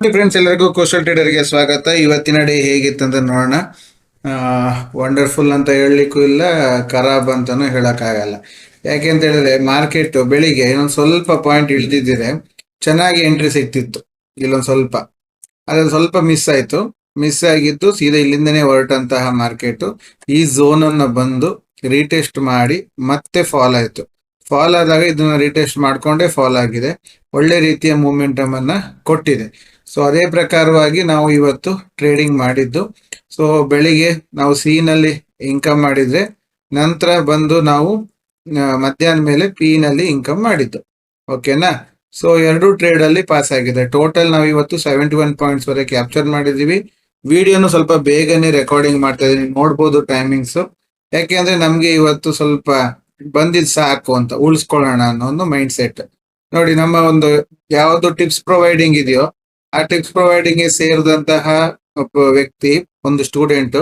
Friends ಎಲ್ಲರಿಗೂ coastal ಟ್ರೇಡರ್ಗೆ ಸ್ವಾಗತ. ಇವತ್ತಿನ ಡೇ ಹೇಗಿತ್ತಂತ ನೋಡೋಣ. ವಂಡರ್ಫುಲ್ ಅಂತ ಹೇಳಲಿಕ್ಕೂ ಇಲ್ಲ, ಖರಾಬ್ ಅಂತಾನೂ ಹೇಳಕ್ಕಾಗಲ್ಲ. ಯಾಕೆ ಅಂತ ಹೇಳಿದ್ರೆ ಮಾರ್ಕೆಟ್ ಬೆಳಿಗ್ಗೆ ಇನ್ನೊಂದು ಸ್ವಲ್ಪ ಪಾಯಿಂಟ್ ಇಳಿದಿದ್ದರೆ ಚೆನ್ನಾಗಿ ಎಂಟ್ರಿ ಸಿಗ್ತಿತ್ತು ಇಲ್ಲೊಂದು ಸ್ವಲ್ಪ. ಅದೊಂದು ಸ್ವಲ್ಪ ಮಿಸ್ ಆಯ್ತು. ಮಿಸ್ ಆಗಿದ್ದು ಸೀದಾ ಇಲ್ಲಿಂದನೇ ಹೊರಟಂತಹ ಮಾರ್ಕೆಟ್ ಈ ಝೋನ್ ಅನ್ನ ಬಂದು ರೀಟೆಸ್ಟ್ ಮಾಡಿ ಮತ್ತೆ ಫಾಲ್ ಆಯ್ತು. ಫಾಲ್ ಆದಾಗ ಇದನ್ನ ರೀಟೆಸ್ಟ್ ಮಾಡ್ಕೊಂಡೇ ಫಾಲ್ ಆಗಿದೆ. ಒಳ್ಳೆ ರೀತಿಯ ಮೂಮೆಂಟಮ್ ಅನ್ನ ಕೊಟ್ಟಿದೆ. ಸೊ ಅದೇ ಪ್ರಕಾರವಾಗಿ ನಾವು ಇವತ್ತು ಟ್ರೇಡಿಂಗ್ ಮಾಡಿದ್ದು. ಸೊ ಬೆಳಿಗ್ಗೆ ನಾವು ಸಿನಲ್ಲಿ ಇನ್ಕಮ್ ಮಾಡಿದ್ರೆ, ನಂತರ ಬಂದು ನಾವು ಮಧ್ಯಾಹ್ನ ಮೇಲೆ ಪಿ ನಲ್ಲಿ ಇನ್ಕಮ್ ಮಾಡಿದ್ದು. ಓಕೆನಾ ಸೊ ಎರಡು ಟ್ರೇಡ್ ಅಲ್ಲಿ ಪಾಸ್ ಆಗಿದೆ. ಟೋಟಲ್ ನಾವು ಇವತ್ತು ಸೆವೆಂಟಿ ಒನ್ ಪಾಯಿಂಟ್ಸ್ ವರೆಗೆ ಕ್ಯಾಪ್ಚರ್ ಮಾಡಿದೀವಿ ವಿಡಿಯೋನು ಸ್ವಲ್ಪ ಬೇಗನೆ ರೆಕಾರ್ಡಿಂಗ್ ಮಾಡ್ತಾ ಇದೀನಿ. ನೋಡ್ಬೋದು ಟೈಮಿಂಗ್ಸ್ ಯಾಕೆಂದ್ರೆ ನಮ್ಗೆ ಇವತ್ತು ಸ್ವಲ್ಪ ಬಂದಿದ್ ಸಾಕು ಅಂತ, ಉಳಿಸ್ಕೊಳ್ಳೋಣ ಅನ್ನೋ ಒಂದು ಮೈಂಡ್ ಸೆಟ್ ನೋಡಿ, ನಮ್ಮ ಒಂದು ಯಾವ್ದು ಟಿಪ್ಸ್ ಪ್ರೊವೈಡಿಂಗ್ ಇದೆಯೋ ಆ ಟೆಕ್ಸ್ಟ್ ಪ್ರೊವೈಡಿಂಗ್ ಸೇರಿದಂತಹ ಒಬ್ಬ ವ್ಯಕ್ತಿ, ಒಂದು ಸ್ಟೂಡೆಂಟ್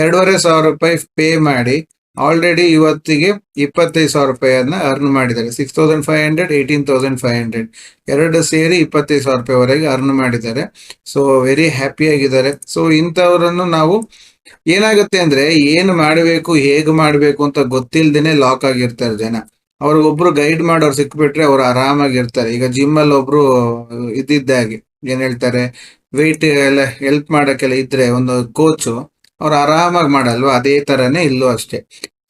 ಎರಡೂವರೆ ಸಾವಿರ ರೂಪಾಯಿ ಪೇ ಮಾಡಿ ಆಲ್ರೆಡಿ ಇವತ್ತಿಗೆ ಇಪ್ಪತ್ತೈದು ಸಾವಿರ ರೂಪಾಯಿಯನ್ನ ಅರ್ನ್ ಮಾಡಿದ್ದಾರೆ. Six thousand five hundred eighteen thousand five hundred ಎರಡು ಸೇರಿ ಇಪ್ಪತ್ತೈದು ಸಾವಿರ ರೂಪಾಯಿವರೆಗೆ ಅರ್ನ್ ಮಾಡಿದ್ದಾರೆ. ಸೊ ವೆರಿ ಹ್ಯಾಪಿ ಆಗಿದ್ದಾರೆ. ಸೊ ಇಂಥವರನ್ನು ನಾವು ಏನಾಗುತ್ತೆ ಅಂದ್ರೆ, ಏನು ಮಾಡಬೇಕು, ಹೇಗೆ ಮಾಡಬೇಕು ಅಂತ ಗೊತ್ತಿಲ್ಲದೇನೆ ಲಾಕ್ ಆಗಿರ್ತಾರೆ ಜನ. ಅವ್ರಿಗೊಬ್ರು ಗೈಡ್ ಮಾಡೋರು ಸಿಕ್ಬಿಟ್ರೆ ಅವ್ರು ಆರಾಮಾಗಿರ್ತಾರೆ. ಈಗ ಜಿಮ್ ಅಲ್ಲಿ ಒಬ್ರು ಇದ್ದಿದ್ದಾಗೆ. ಏನ್ ಹೇಳ್ತಾರೆ ವೆಯ್ಟ್ ಎಲ್ಲ ಹೆಲ್ಪ್ ಮಾಡೋಕ್ಕೆಲ್ಲ ಇದ್ರೆ ಒಂದು ಕೋಚು ಅವ್ರು ಆರಾಮಾಗಿ ಮಾಡಲ್ವಾ? ಅದೇ ತರನೇ ಇಲ್ಲೂ ಅಷ್ಟೇ.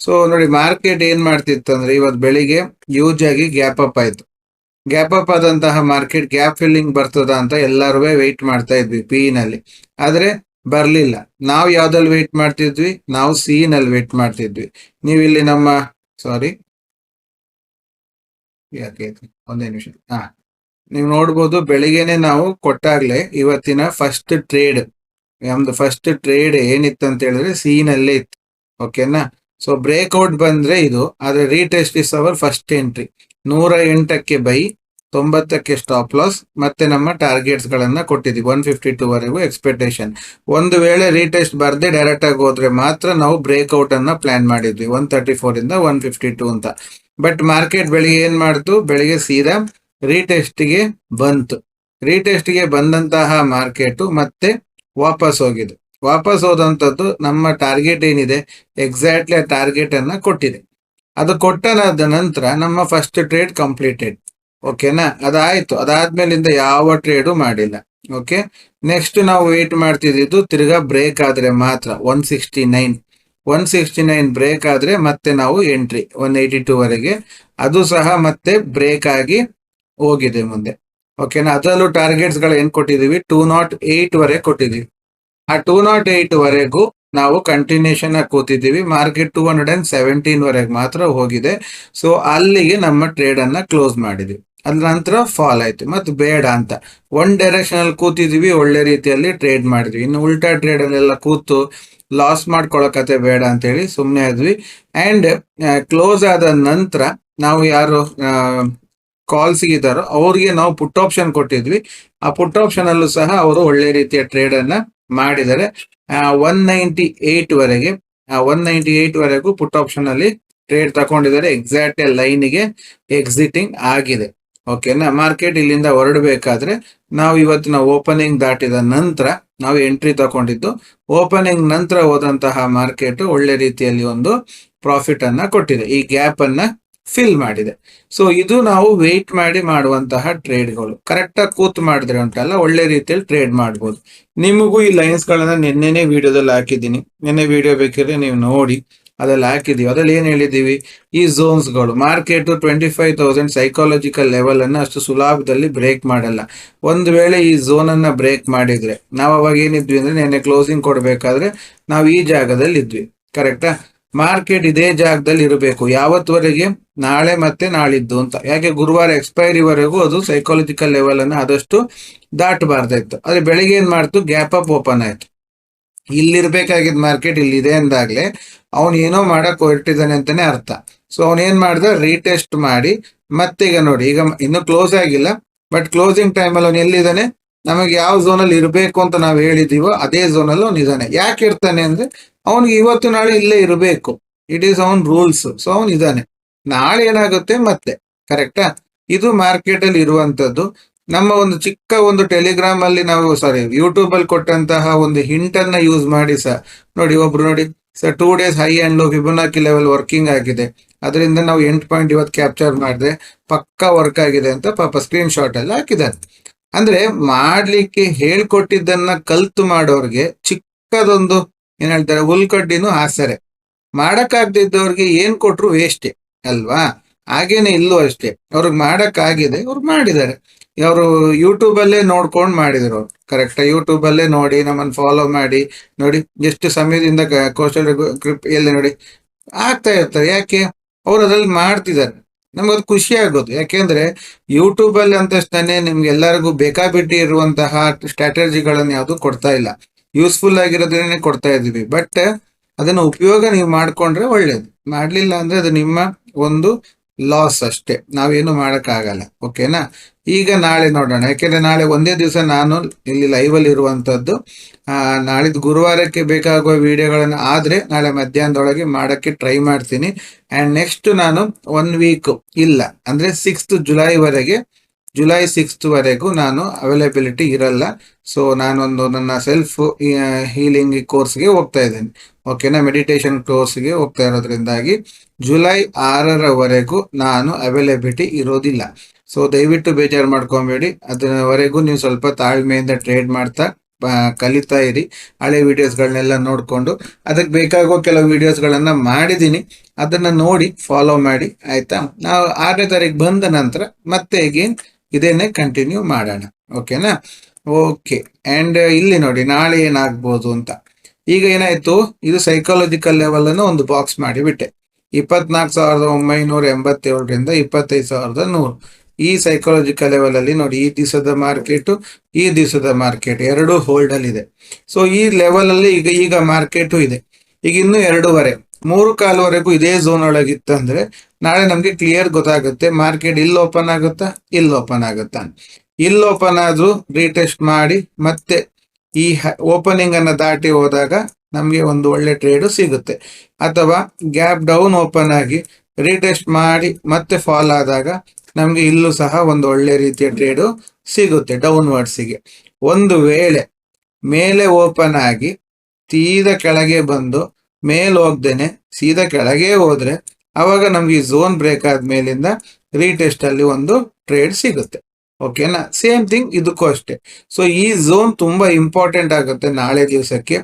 ಸೊ ನೋಡಿ ಮಾರ್ಕೆಟ್ ಏನ್ ಮಾಡ್ತಿತ್ತು ಅಂದ್ರೆ ಇವತ್ತು ಬೆಳಿಗ್ಗೆ ಯೂಜ್ ಆಗಿ ಗ್ಯಾಪ್ ಅಪ್ ಆಯ್ತು. ಗ್ಯಾಪ್ ಅಪ್ ಆದಂತಹ ಮಾರ್ಕೆಟ್ ಗ್ಯಾಪ್ ಫಿಲ್ಲಿಂಗ್ ಬರ್ತದ ಅಂತ ಎಲ್ಲರೂ ವೆಯ್ಟ್ ಮಾಡ್ತಾ ಇದ್ವಿ ಪಿ ನಲ್ಲಿ ಆದ್ರೆ ಬರ್ಲಿಲ್ಲ. ನಾವು ಯಾವ್ದಲ್ಲಿ ವೆಯ್ಟ್ ಮಾಡ್ತಿದ್ವಿ? ನಾವು ಸಿ ನಲ್ಲಿ ವೆಯ್ಟ್ ಮಾಡ್ತಿದ್ವಿ. ನೀವು ಇಲ್ಲಿ ನಮ್ಮ ಸಾರಿ ಯಾಕೆ? ಒಂದೇ ನಿಮಿಷ. ಹಾ. ನೀವು ನೋಡ್ಬೋದು ಬೆಳಿಗ್ಗೆನೆ ನಾವು ಕೊಟ್ಟಾಗ್ಲೇ ಇವತ್ತಿನ ಫಸ್ಟ್ ಟ್ರೇಡ್ ನಮ್ದು ಫಸ್ಟ್ ಟ್ರೇಡ್ ಏನಿತ್ತು ಅಂತ ಹೇಳಿದ್ರೆ ಸಿ ನಲ್ಲೇ ಇತ್ತು ಓಕೆನಾ ಸೊ ಬ್ರೇಕ್ಔಟ್ ಬಂದ್ರೆ ಇದು. ಆದ್ರೆ retest is our first entry ನೂರ ಎಂಟಕ್ಕೆ ಬೈ ತೊಂಬತ್ತಕ್ಕೆ ಸ್ಟಾಪ್ ಲಾಸ್ ಮತ್ತೆ ನಮ್ಮ ಟಾರ್ಗೆಟ್ಸ್ ಗಳನ್ನ ಕೊಟ್ಟಿದ್ದೀವಿ. ಒನ್ ಫಿಫ್ಟಿ ಟೂ ವರೆಗೂ ಎಕ್ಸ್ಪೆಕ್ಟೇಷನ್ ಒಂದು ವೇಳೆ ರೀಟೆಸ್ಟ್ ಬರ್ದೆ ಡೈರೆಕ್ಟ್ ಆಗಿ ಹೋದ್ರೆ ಮಾತ್ರ ನಾವು ಬ್ರೇಕ್ಔಟ್ ಅನ್ನ ಪ್ಲಾನ್ ಮಾಡಿದ್ವಿ. ಒನ್ ತರ್ಟಿ ಫೋರ್ ಇಂದ ಒನ್ ಫಿಫ್ಟಿ ಟೂ ಅಂತ. ಬಟ್ ಮಾರ್ಕೆಟ್ ಬೆಳಿಗ್ಗೆ ಏನ್ ಮಾಡ್ತು? ಬೆಳಿಗ್ಗೆ ಸೀದಾ ರೀಟೆಸ್ಟ್ಗೆ ಬಂತು. ರೀಟೆಸ್ಟ್ಗೆ ಬಂದಂತಹ ಮಾರ್ಕೆಟು ಮತ್ತೆ ವಾಪಸ್ ಹೋಗಿದೆ. ವಾಪಸ್ ಹೋದಂಥದ್ದು ನಮ್ಮ ಟಾರ್ಗೆಟ್ ಏನಿದೆ? ಎಕ್ಸಾಕ್ಟ್ಲಿ ಆ ಟಾರ್ಗೆಟ್ ಅನ್ನ ಕೊಟ್ಟಿದೆ. ಅದು ಕೊಟ್ಟನಾದ ನಂತರ ನಮ್ಮ ಫಸ್ಟ್ ಟ್ರೇಡ್ ಕಂಪ್ಲೀಟೆಡ್ ಓಕೆನಾ ಅದಾಯ್ತು. ಅದಾದ್ಮೇಲಿಂದ ಯಾವ ಟ್ರೇಡು ಮಾಡಿಲ್ಲ. ಓಕೆ ನೆಕ್ಸ್ಟ್ ನಾವು ವೇಟ್ ಮಾಡ್ತಿದ್ದು ತಿರ್ಗಾ ಬ್ರೇಕ್ ಆದ್ರೆ ಮಾತ್ರ one sixty nine one sixty nine break ಆದ್ರೆ ಮತ್ತೆ ನಾವು ಎಂಟ್ರಿ ಒನ್ ಏಯ್ಟಿ ಟೂ ವರೆಗೆ. ಅದು ಸಹ ಮತ್ತೆ ಬ್ರೇಕ್ ಆಗಿ ಹೋಗಿದೆ ಮುಂದೆ. ಓಕೆನಾ ಅದರಲ್ಲೂ ಟಾರ್ಗೆಟ್ಸ್ಗಳು ಏನ್ ಕೊಟ್ಟಿದೀವಿ? ಟೂ ನಾಟ್ ಏಟ್ ವರೆಗೆ ಕೊಟ್ಟಿದೀವಿ. ಆ ಟೂ ನಾಟ್ ಏಟ್ ವರೆಗೂ ನಾವು ಕಂಟಿನ್ಯೂಷನ್ ಆಗಿ ಕೂತಿದ್ದೀವಿ market two hundred and seventeen ವರೆಗೆ ಮಾತ್ರ ಹೋಗಿದೆ. ಸೊ ಅಲ್ಲಿಗೆ ನಮ್ಮ ಟ್ರೇಡ್ ಅನ್ನ ಕ್ಲೋಸ್ ಮಾಡಿದ್ವಿ. ಅದ್ರ ನಂತರ ಫಾಲ್ ಆಯ್ತು. ಮತ್ತು ಬೇಡ ಅಂತ. ಒನ್ ಡೈರೆಕ್ಷನ್ ಅಲ್ಲಿ ಕೂತಿದೀವಿ, ಒಳ್ಳೆ ರೀತಿಯಲ್ಲಿ ಟ್ರೇಡ್ ಮಾಡಿದ್ವಿ. ಇನ್ನು ಉಲ್ಟಾ ಟ್ರೇಡ್ ಅಲ್ಲೆಲ್ಲ ಕೂತು ಲಾಸ್ ಮಾಡ್ಕೊಳಕತೆ ಬೇಡ ಅಂತ ಹೇಳಿ ಸುಮ್ಮನೆ ಆದ್ವಿ ಅಂಡ್ ಕ್ಲೋಸ್ ಆದ ನಂತರ ನಾವು ಯಾರು ಕಾಲ್ಸ್ ಇದ್ದಾರೋ ಅವ್ರಿಗೆ ನಾವು ಪುಟ್ ಆಪ್ಷನ್ ಕೊಟ್ಟಿದ್ವಿ. ಆ ಪುಟ್ ಆಪ್ಷನ್ ಅಲ್ಲೂ ಸಹ ಅವರು ಒಳ್ಳೆ ರೀತಿಯ ಟ್ರೇಡ್ ಅನ್ನ ಮಾಡಿದ್ದಾರೆ. ಒನ್ ನೈಂಟಿ ಏಟ್ ವರೆಗೆ ಒನ್ ನೈಂಟಿ ಏಟ್ ವರೆಗೂ ಪುಟ್ ಆಪ್ಷನ್ ಅಲ್ಲಿ ಟ್ರೇಡ್ ತಗೊಂಡಿದ್ದಾರೆ. ಎಕ್ಸಾಕ್ಟ್ ಲೈನ್ಗೆ ಎಕ್ಸಿಟಿಂಗ್ ಆಗಿದೆ. ಓಕೆನಾ ಮಾರ್ಕೆಟ್ ಇಲ್ಲಿಂದ ಹೊರಡಬೇಕಾದ್ರೆ, ನಾವು ಇವತ್ತಿನ ಓಪನಿಂಗ್ ದಾಟಿದ ನಂತರ ನಾವು ಎಂಟ್ರಿ ತಗೊಂಡಿದ್ದು. ಓಪನಿಂಗ್ ನಂತರ ಹೋದಂತಹ ಮಾರ್ಕೆಟ್ ಒಳ್ಳೆ ರೀತಿಯಲ್ಲಿ ಒಂದು ಪ್ರಾಫಿಟ್ ಅನ್ನ ಕೊಟ್ಟಿದೆ. ಈ ಗ್ಯಾಪ್ ಅನ್ನ ಫಿಲ್ ಮಾಡಿದೆ. ಸೊ ಇದು ನಾವು ವೇಟ್ ಮಾಡಿ ಮಾಡುವಂತಹ ಟ್ರೇಡ್ಗಳು ಕರೆಕ್ಟಾಗಿ ಕೂತು ಮಾಡಿದ್ರೆ ಉಂಟಲ್ಲ, ಒಳ್ಳೆ ರೀತಿಯಲ್ಲಿ ಟ್ರೇಡ್ ಮಾಡ್ಬೋದು. ನಿಮಗೂ ಈ ಲೈನ್ಸ್ ಗಳನ್ನ ನಿನ್ನೆನೆ ವಿಡಿಯೋದಲ್ಲಿ ಹಾಕಿದ್ದೀನಿ. ನಿನ್ನೆ ವಿಡಿಯೋ ಬೇಕಿದ್ರೆ ನೀವು ನೋಡಿ, ಅದರಲ್ಲಿ ಹಾಕಿದೀವಿ. ಅದ್ರಲ್ಲಿ ಏನು ಹೇಳಿದೀವಿ? ಈ ಝೋನ್ಸ್ಗಳು market twenty five thousand psychological level ಅನ್ನ ಅಷ್ಟು ಸುಲಭದಲ್ಲಿ ಬ್ರೇಕ್ ಮಾಡಲ್ಲ. ಒಂದು ವೇಳೆ ಈ ಝೋನ್ ಅನ್ನ ಬ್ರೇಕ್ ಮಾಡಿದ್ರೆ, ನಾವು ಅವಾಗ ಏನಿದ್ವಿ ಅಂದ್ರೆ ನೆನ್ನೆ ಕ್ಲೋಸಿಂಗ್ ಕೊಡ್ಬೇಕಾದ್ರೆ, ನಾವು ಈ ಜಾಗದಲ್ಲಿ ಇದ್ವಿ. ಕರೆಕ್ಟಾ ಮಾರ್ಕೆಟ್ ಇದೇ ಜಾಗದಲ್ಲಿ ಇರಬೇಕು. ಯಾವತ್ವರೆಗೆ ನಾಳೆ ಮತ್ತೆ ನಾಳಿದ್ದು ಅಂತ. ಯಾಕೆ? ಗುರುವಾರ ಎಕ್ಸ್ಪೈರಿ ವರೆಗೂ ಅದು ಸೈಕಾಲಜಿಕಲ್ ಲೆವೆಲ್ ಅನ್ನು ಆದಷ್ಟು ದಾಟಬಾರ್ದಾಯ್ತು ಆದ್ರೆ ಬೆಳಿಗ್ಗೆ ಏನ್ ಮಾಡ್ತು? ಗ್ಯಾಪ್ ಅಪ್ ಓಪನ್ ಆಯ್ತು. ಇಲ್ಲಿರ್ಬೇಕಾಗಿದ್ದ ಮಾರ್ಕೆಟ್ ಇಲ್ಲಿದೆ ಅಂದಾಗ್ಲೆ ಅವನು ಏನೋ ಮಾಡಕ್ ಹೊರಟಿದ್ದಾನೆ ಅಂತಾನೆ ಅರ್ಥ. ಸೊ ಏನ್ ಮಾಡ್ದ? ರೀಟೆಸ್ಟ್ ಮಾಡಿ. ಮತ್ತೆ ಈಗ ನೋಡಿ, ಈಗ ಇನ್ನು ಕ್ಲೋಸ್ ಆಗಿಲ್ಲ. ಬಟ್ ಕ್ಲೋಸಿಂಗ್ ಟೈಮ್ ಅಲ್ಲಿ ಅವ್ನು ಎಲ್ಲಿದ್ದಾನೆ ನಮಗೆ ಯಾವ ಝೋನ್ ಅಲ್ಲಿ ಇರಬೇಕು ಅಂತ ನಾವು ಹೇಳಿದೀವೋ ಅದೇ ಝೋನ್ ಅಲ್ಲಿ ಅವ್ನು ಇದ್ದಾನೆ ಯಾಕೆ ಇರ್ತಾನೆ ಅಂದ್ರೆ ಅವನಿಗೆ ಇವತ್ತು ನಾಳೆ ಇಲ್ಲೇ ಇರಬೇಕು. It is own rules so ಅವನು ಇದ್ದಾನೆ ನಾಳೆ ಏನಾಗುತ್ತೆ ಮತ್ತೆ? ಕರೆಕ್ಟಾ ಇದು ಮಾರ್ಕೆಟ್ ಅಲ್ಲಿ ಇರುವಂತದ್ದು. ನಮ್ಮ ಒಂದು ಚಿಕ್ಕ ಒಂದು ಟೆಲಿಗ್ರಾಮ್ ಅಲ್ಲಿ ನಾವು ಸಾರಿ ಯೂಟ್ಯೂಬ್ ಅಲ್ಲಿ ಕೊಟ್ಟಂತಹ ಒಂದು ಹಿಂಟ್ ಅನ್ನ ಯೂಸ್ ಮಾಡಿ ಸಹ ನೋಡಿ, ಒಬ್ರು ನೋಡಿ, sir two days high and low Fibonacci level working ಆಗಿದೆ. ಅದರಿಂದ ನಾವು ಎಂಟು ಪಾಯಿಂಟ್ ಇವತ್ತು ಕ್ಯಾಪ್ಚರ್ ಮಾಡಿದೆ, ಪಕ್ಕಾ ವರ್ಕ್ ಆಗಿದೆ ಅಂತ ಪಾಪ ಸ್ಕ್ರೀನ್ ಶಾಟ್ ಅಲ್ಲಿ ಹಾಕಿದ್ದಾರೆ. ಅಂದ್ರೆ ಮಾಡ್ಲಿಕ್ಕೆ ಹೇಳ್ಕೊಟ್ಟಿದ್ದನ್ನ ಕಲ್ತು ಮಾಡೋರ್ಗೆ ಚಿಕ್ಕದೊಂದು ಏನ್ ಹೇಳ್ತಾರೆ, ಹುಲ್ಕಡ್ಡಿನೂ ಆಸರೆ. ಮಾಡಕ್ಕಾಗ್ದಿದ್ದವ್ರಿಗೆ ಏನ್ ಕೊಟ್ರು ವೇಸ್ಟೆ ಅಲ್ವಾ? ಹಾಗೇನೆ ಇಲ್ಲೂ ಅಷ್ಟೇ. ಅವ್ರಿಗೆ ಮಾಡಕ್ಕಾಗಿದೆ, ಅವ್ರು ಮಾಡಿದ್ದಾರೆ. ಅವರು ಯೂಟ್ಯೂಬ್ ಅಲ್ಲೇ ನೋಡ್ಕೊಂಡು ಮಾಡಿದ್ರು ಅವ್ರು. ಕರೆಕ್ಟ್ ಯೂಟ್ಯೂಬ್ ಅಲ್ಲೇ ನೋಡಿ ನಮ್ಮನ್ನು ಫಾಲೋ ಮಾಡಿ, ನೋಡಿ ಎಷ್ಟು ಸಮಯದಿಂದ ಕೌಶಲ್ಯ ಎಲ್ಲಿ ನೋಡಿ. ಆಗ್ತಾ ಇರ್ತಾರೆ. ಯಾಕೆ? ಅವ್ರು ಅದ್ರಲ್ಲಿ ಮಾಡ್ತಿದ್ದಾರೆ. ನಮ್ಗೆ ಅದು ಖುಷಿ ಆಗೋದು. ಯಾಕೆಂದ್ರೆ ಯೂಟ್ಯೂಬ್ ಅಲ್ಲಿ ಅಂತಷ್ಟೇ ನಿಮ್ಗೆ ಎಲ್ಲರಿಗೂ ಬೇಕಾಬಿಟ್ಟಿ ಇರುವಂತಹ ಸ್ಟ್ರಾಟಜಿಗಳನ್ನು ಯಾವುದು ಕೊಡ್ತಾ ಇಲ್ಲ. ಯೂಸ್ಫುಲ್ ಆಗಿರೋದನ್ನೇ ಕೊಡ್ತಾ ಇದೀವಿ ಬಟ್ ಅದನ್ನ ಉಪಯೋಗ ನೀವು ಮಾಡ್ಕೊಂಡ್ರೆ ಒಳ್ಳೇದು. ಮಾಡ್ಲಿಲ್ಲ ಅಂದ್ರೆ ಅದು ನಿಮ್ಮ ಒಂದು ಲಾಸ್ ಅಷ್ಟೇ. ನಾವೇನು ಮಾಡೋಕ್ಕಾಗಲ್ಲ. ಓಕೆನಾ ಈಗ ನಾಳೆ ನೋಡೋಣ. ಯಾಕೆಂದರೆ ನಾಳೆ ಒಂದೇ ದಿವಸ ನಾನು ಇಲ್ಲಿ ಲೈವಲ್ಲಿ ಇರುವಂಥದ್ದು ನಾಳಿದ್ದು ಗುರುವಾರಕ್ಕೆ ಬೇಕಾಗುವ ವಿಡಿಯೋಗಳನ್ನು ಆದರೆ ನಾಳೆ ಮಧ್ಯಾಹ್ನದೊಳಗೆ ಮಾಡೋಕ್ಕೆ ಟ್ರೈ ಮಾಡ್ತೀನಿ. ಆ್ಯಂಡ್ ನೆಕ್ಸ್ಟ್ ನಾನು ಒನ್ ವೀಕ್ ಇಲ್ಲ. ಅಂದರೆ ಸಿಕ್ಸ್ತ್ ಜುಲೈ ವರೆಗೆ ಜುಲೈ ಸಿಕ್ಸ್ತ್ ವರೆಗೂ ನಾನು ಅವೈಲೇಬಿಲಿಟಿ ಇರಲ್ಲ. ಸೊ ನಾನೊಂದು ನನ್ನ ಸೆಲ್ಫ್ ಹೀಲಿಂಗ್ ಕೋರ್ಸ್ಗೆ ಹೋಗ್ತಾ ಇದ್ದೇನೆ. ಓಕೆನಾ ಮೆಡಿಟೇಷನ್ ಕೋರ್ಸ್ಗೆ ಹೋಗ್ತಾ ಇರೋದ್ರಿಂದಾಗಿ ಜುಲೈ ಆರರವರೆಗೂ ನಾನು ಅವೈಲೇಬಿಲಿಟಿ ಇರೋದಿಲ್ಲ. ಸೊ ದಯವಿಟ್ಟು ಬೇಜಾರು ಮಾಡ್ಕೊಬೇಡಿ. ಅದರವರೆಗೂ ನೀವು ಸ್ವಲ್ಪ ತಾಳ್ಮೆಯಿಂದ ಟ್ರೇಡ್ ಮಾಡ್ತಾ ಕಲಿತಾ ಇರಿ. ಹಳೆ ವಿಡಿಯೋಸ್ಗಳನ್ನೆಲ್ಲ ನೋಡಿಕೊಂಡು. ಅದಕ್ಕೆ ಬೇಕಾಗೋ ಕೆಲವು ವಿಡಿಯೋಸ್ಗಳನ್ನು ಮಾಡಿದ್ದೀನಿ. ಅದನ್ನು ನೋಡಿ ಫಾಲೋ ಮಾಡಿ. ಆಯಿತಾ? ನಾವು ಆರನೇ ತಾರೀಕು ಬಂದ ನಂತರ ಮತ್ತೆ ಅಗೇನ್ ಇದೇನೆ ಕಂಟಿನ್ಯೂ ಮಾಡೋಣ. ಓಕೆನಾ ಓಕೆ ಅಂಡ್ ಇಲ್ಲಿ ನೋಡಿ, ನಾಳೆ ಏನಾಗ್ಬೋದು ಅಂತ. ಈಗ ಏನಾಯ್ತು? ಇದು ಸೈಕಾಲಜಿಕಲ್ ಲೆವೆಲ್ ಅನ್ನು ಒಂದು ಬಾಕ್ಸ್ ಮಾಡಿಬಿಟ್ಟೆ ಇಪ್ಪತ್ನಾಲ್ಕು ಸಾವಿರದ ಒಂಬೈನೂರ ಎಂಬತ್ತೇಳರಿಂದ ಇಪ್ಪತ್ತೈದು ಸಾವಿರದ ನೂರು. ಈ ಸೈಕಾಲಜಿಕಲ್ ಲೆವೆಲ್ ಅಲ್ಲಿ ನೋಡಿ, ಈ ದಿವಸದ ಮಾರ್ಕೆಟ್ ಈ ದಿವಸದ ಮಾರ್ಕೆಟ್ ಎರಡು ಹೋಲ್ಡ್ ಅಲ್ಲಿ ಇದೆ ಸೊ ಈ ಲೆವೆಲ್ ಅಲ್ಲಿ ಈಗ ಈಗ ಮಾರ್ಕೆಟ್ ಇದೆ. ಈಗ ಇನ್ನು ಎರಡೂವರೆ. ಮೂರು ಕಾಲುವರೆಗೂ ಇದೇ ಝೋನ್ ಒಳಗಿತ್ತಂದ್ರೆ ನಾಳೆ ನಮ್ಗೆ ಕ್ಲಿಯರ್ ಗೊತ್ತಾಗುತ್ತೆ. ಮಾರ್ಕೆಟ್ ಇಲ್ಲಿ ಓಪನ್ ಆಗುತ್ತಾ? ಇಲ್ಲಿ ಓಪನ್ ಆಗುತ್ತಾ? ಇಲ್ಲಿ ಓಪನ್ ಆದ್ರೂ ರೀಟೆಸ್ಟ್ ಮಾಡಿ ಮತ್ತೆ ಈ ಓಪನಿಂಗ್ ಅನ್ನ ದಾಟಿ ಹೋದಾಗ ನಮ್ಗೆ ಒಂದು ಒಳ್ಳೆ ಟ್ರೇಡ್ ಸಿಗುತ್ತೆ. ಅಥವಾ ಗ್ಯಾಪ್ ಡೌನ್ ಓಪನ್ ಆಗಿ ರೀಟೆಸ್ಟ್ ಮಾಡಿ ಮತ್ತೆ ಫಾಲ್ ಆದಾಗ ನಮ್ಗೆ ಇಲ್ಲೂ ಸಹ ಒಂದು ಒಳ್ಳೆ ರೀತಿಯ ಟ್ರೇಡು ಸಿಗುತ್ತೆ ಡೌನ್ವರ್ಡ್ಸಿಗೆ ಒಂದು ವೇಳೆ ಮೇಲೆ ಓಪನ್ ಆಗಿ ತೀರ ಕೆಳಗೆ ಬಂದು ಮೇಲ್ ಹೋಗ್ದೇನೆ ಸೀದಾ ಕೆಳಗೆ ಹೋದ್ರೆ ಅವಾಗ ನಮ್ಗೆ ಈ ಝೋನ್ ಬ್ರೇಕ್ ಆದ್ಮೇಲಿಂದ ರೀಟೆಸ್ಟ್ ಅಲ್ಲಿ ಒಂದು ಟ್ರೇಡ್ ಸಿಗುತ್ತೆ. ಓಕೆನಾ ಸೇಮ್ ಥಿಂಗ್ ಇದಕ್ಕೂ ಅಷ್ಟೇ. ಸೊ ಈ ಝೋನ್ ತುಂಬಾ ಇಂಪಾರ್ಟೆಂಟ್ ಆಗುತ್ತೆ ನಾಳೆ ದಿವಸಕ್ಕೆ.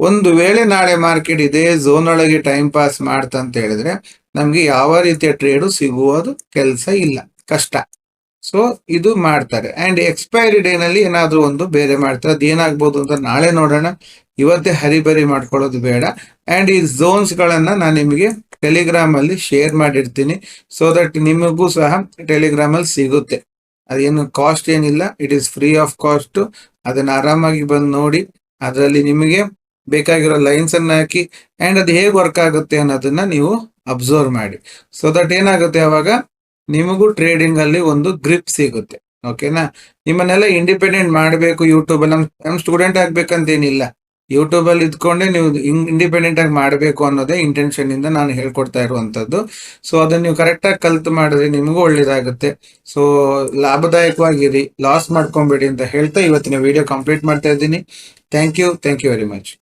ಒಂದು ವೇಳೆ ನಾಳೆ ಮಾರ್ಕೆಟ್ ಇದೇ ಝೋನ್ ಒಳಗೆ ಟೈಮ್ ಪಾಸ್ ಮಾಡ್ತಂತ ಹೇಳಿದ್ರೆ ನಮ್ಗೆ ಯಾವ ರೀತಿಯ ಟ್ರೇಡು ಸಿಗುವುದು ಕೆಲಸ ಇಲ್ಲ. ಕಷ್ಟ. ಸೊ ಇದು ಮಾಡ್ತಾರೆ. ಅಂಡ್ ಎಕ್ಸ್ಪೈರಿ ಡೇನಲ್ಲಿ ಏನಾದರೂ ಒಂದು ಬೇರೆ ಮಾಡ್ತಾರೆ. ಅದೇನಾಗ್ಬೋದು ಅಂತ ನಾಳೆ ನೋಡೋಣ. ಇವತ್ತೇ ಹರಿಬರಿ ಮಾಡ್ಕೊಳ್ಳೋದು ಬೇಡ. ಅಂಡ್ ಈ ಝೋನ್ಸ್ ಗಳನ್ನ ನಾನು ನಿಮಗೆ ಟೆಲಿಗ್ರಾಮ್ ಅಲ್ಲಿ ಶೇರ್ ಮಾಡಿರ್ತೀನಿ ಸೊ ದಟ್ ನಿಮಗೂ ಸಹ ಟೆಲಿಗ್ರಾಮ್ ಅಲ್ಲಿ ಸಿಗುತ್ತೆ. ಅದೇನು ಕಾಸ್ಟ್ ಏನಿಲ್ಲ it is free of cost ಅದನ್ನ ಆರಾಮಾಗಿ ಬಂದು ನೋಡಿ, ಅದರಲ್ಲಿ ನಿಮಗೆ ಬೇಕಾಗಿರೋ ಲೈನ್ಸ್ ಅನ್ನ ಹಾಕಿ ಅಂಡ್ ಅದು ಹೇಗೆ ವರ್ಕ್ ಆಗುತ್ತೆ ಅನ್ನೋದನ್ನ ನೀವು ಅಬ್ಸರ್ವ್ ಮಾಡಿ. ಸೊ ದಟ್ ಏನಾಗುತ್ತೆ ಅವಾಗ, ನಿಮಗೂ ಟ್ರೇಡಿಂಗ್ ಅಲ್ಲಿ ಒಂದು ಗ್ರಿಪ್ ಸಿಗುತ್ತೆ. ಓಕೆನಾ ನಿಮ್ಮನ್ನೆಲ್ಲ ಇಂಡಿಪೆಂಡೆಂಟ್ ಮಾಡಬೇಕು ಯೂಟ್ಯೂಬ್ ಅಲ್ಲಿ ನಮ್ ನಮ್ ಸ್ಟೂಡೆಂಟ್ ಆಗ್ಬೇಕಂತ ಏನಿಲ್ಲ ಯೂಟ್ಯೂಬ್ ಅಲ್ಲಿ ಇದ್ಕೊಂಡೆ ನೀವು ಇಂಡಿಪೆಂಡೆಂಟ್ ಆಗಿ ಮಾಡಬೇಕು ಅನ್ನೋದೇ ಇಂಟೆನ್ಷನ್ ಇಂದ ನಾನು ಹೇಳ್ಕೊಡ್ತಾ ಇರುವಂತದ್ದು ಸೊ ಅದನ್ನ ನೀವು ಕರೆಕ್ಟ್ ಆಗಿ ಕಲ್ತು ಮಾಡಿದ್ರೆ ನಿಮಗೂ ಒಳ್ಳೇದಾಗುತ್ತೆ. ಸೊ ಲಾಭದಾಯಕವಾಗಿರಿ ಲಾಸ್ ಮಾಡ್ಕೊಂಬೇಡಿ ಅಂತ ಹೇಳ್ತಾ ಇವತ್ತಿನ ವಿಡಿಯೋ ಕಂಪ್ಲೀಟ್ ಮಾಡ್ತಾ ಇದ್ದೀನಿ. Thank you thank you very much